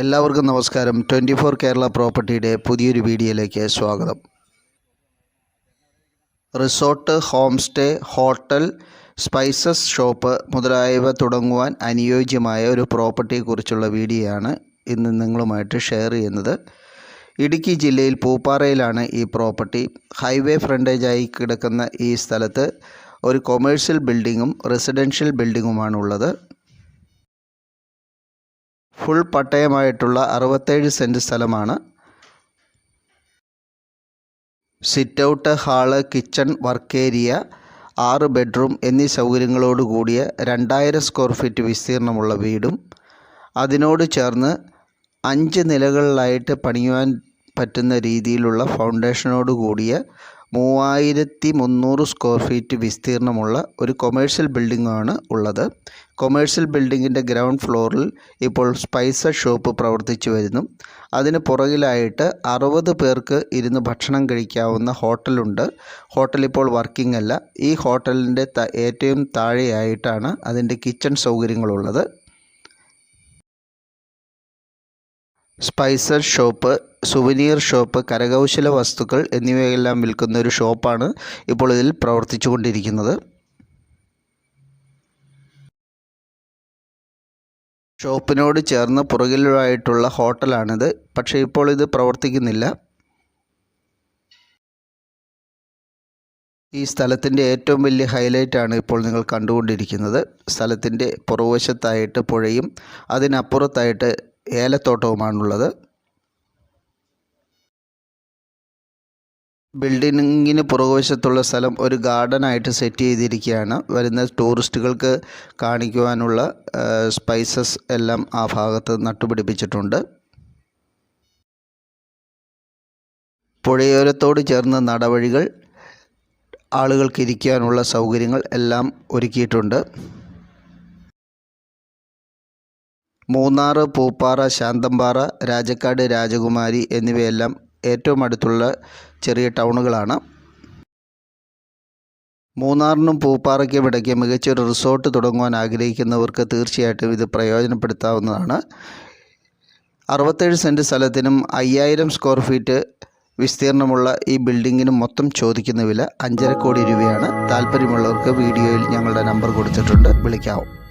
എല്ലാവർക്കും നമസ്കാരം. Twenty four Kerala പ്രോപ്പർട്ടിയുടെ പുതിയൊരു വീഡിയോയിലേക്ക് സ്വാഗതം. Resort home stay hotel spices shop മുതലായവ തുടങ്ങുവാൻ അനുയോജ്യമായ ഒരു പ്രോപ്പർട്ടിയെക്കുറിച്ചുള്ള വീഡിയോയാണ് ഇന്ന് നിങ്ങളുമായിട്ട് ഷെയർ ചെയ്യുന്നത്. ഇടുക്കി ജില്ലയിൽ പൂപ്പാറയിലാണ് ഈ പ്രോപ്പർട്ടി. ഹൈവേ ഫ്രണ്ടേജായി കിടക്കുന്ന ഈ സ്ഥലത്ത് ഒരു കൊമേഴ്സ്യൽ ബിൽഡിങ്ങും റെസിഡൻഷ്യൽ ബിൽഡിങ്ങുമാണുള്ളത് ഫുൾ പട്ടയമായിട്ടുള്ള അറുപത്തേഴ് സെന്റ് സ്ഥലമാണ്. Sit out hall kitchen work area ആറ് ബെഡ്റൂം എന്നീ സൗകര്യങ്ങളോട് കൂടിയ രണ്ടായിരം സ്ക്വയർ ഫീറ്റ് വിസ്തീർണമുള്ള വീടും. അതിനോട് ചേർന്ന് അഞ്ച് നിലകളിലായിട്ട് പണിയുവാൻ പറ്റുന്ന രീതിയിലുള്ള ഫൗണ്ടേഷനോട് കൂടിയ മൂവായിരത്തി മുന്നൂറ് സ്ക്വയർ ഫീറ്റ് വിസ്തീർണമുള്ള ഒരു കൊമേഴ്ഷ്യൽ ബിൽഡിംഗാണ് ഉള്ളത്. കൊമേഴ്ഷ്യൽ ബിൽഡിങ്ങിന്റെ ഗ്രൗണ്ട് ഫ്ലോറിൽ ഇപ്പോൾ സ്പൈസർ ഷോപ്പ് പ്രവർത്തിച്ചു വരുന്നു. അതിന് പുറകിലായിട്ട് അറുപത് പേർക്ക് ഇരുന്ന് ഭക്ഷണം കഴിക്കാവുന്ന ഹോട്ടലുണ്ട് ഹോട്ടൽ ഇപ്പോൾ വർക്കിംഗ് അല്ല. ഈ ഹോട്ടലിന്റെ ഏറ്റവും താഴെയായിട്ടാണ് അതിന്റെ കിച്ചൺ സൗകര്യങ്ങളുള്ളത്. സ്പൈസർ ഷോപ്പ് സുവനീർ ഷോപ്പ് കരകൗശല വസ്തുക്കൾ എന്നിവയെല്ലാം വിൽക്കുന്ന ഒരു ഷോപ്പാണ് ഇപ്പോൾ ഇതിൽ പ്രവർത്തിച്ചു കൊണ്ടിരിക്കുന്നത് ഷോപ്പിനോട് ചേർന്ന് പുറകിലായിട്ടുള്ള ഹോട്ടലാണിത്. പക്ഷേ ഇപ്പോൾ ഇത് പ്രവർത്തിക്കുന്നില്ല. ഈ സ്ഥലത്തിന്റെ ഏറ്റവും വലിയ ഹൈലൈറ്റാണ് ഇപ്പോൾ നിങ്ങൾ കണ്ടുകൊണ്ടിരിക്കുന്നത്. സ്ഥലത്തിന്റെ പുറവശത്തായിട്ട് പുഴയും അതിനപ്പുറത്തായിട്ട് ഏലത്തോട്ടവുമാണുള്ളത്. ബിൽഡിങ്ങിന് പുറകുവശത്തുള്ള സ്ഥലം ഒരു ഗാർഡൻ ആയിട്ട് സെറ്റ് ചെയ്തിരിക്കുകയാണ്. വരുന്ന ടൂറിസ്റ്റുകൾക്ക് കാണിക്കുവാനുള്ള സ്പൈസസ് എല്ലാം ആ ഭാഗത്ത് നട്ടുപിടിപ്പിച്ചിട്ടുണ്ട്. പുഴയോരത്തോട് ചേർന്ന നടവഴികൾ ആളുകൾക്ക് ഇരിക്കാനുള്ള സൗകര്യങ്ങൾ എല്ലാം ഒരുക്കിയിട്ടുണ്ട്. മൂന്നാർ പൂപ്പാറ ശാന്തമ്പാറ രാജക്കാട് രാജകുമാരി എന്നിവയെല്ലാം ഏറ്റവും അടുത്തുള്ള ചെറിയ ടൗണുകളാണ്. മൂന്നാറിനും പൂപ്പാറയ്ക്കും ഇടയ്ക്ക് മികച്ചൊരു റിസോർട്ട് തുടങ്ങുവാൻ ആഗ്രഹിക്കുന്നവർക്ക് തീർച്ചയായിട്ടും ഇത് പ്രയോജനപ്പെടുത്താവുന്നതാണ്. അറുപത്തേഴ് സെന്റ് സ്ഥലത്തിനും അയ്യായിരം സ്ക്വയർ ഫീറ്റ് വിസ്തീർണമുള്ള ഈ ബിൽഡിങ്ങിന് മൊത്തം ചോദിക്കുന്ന വില അഞ്ചര കോടി രൂപയാണ്. താല്പര്യമുള്ളവർക്ക് വീഡിയോയിൽ ഞങ്ങളുടെ നമ്പർ കൊടുത്തിട്ടുണ്ട്. വിളിക്കാവും.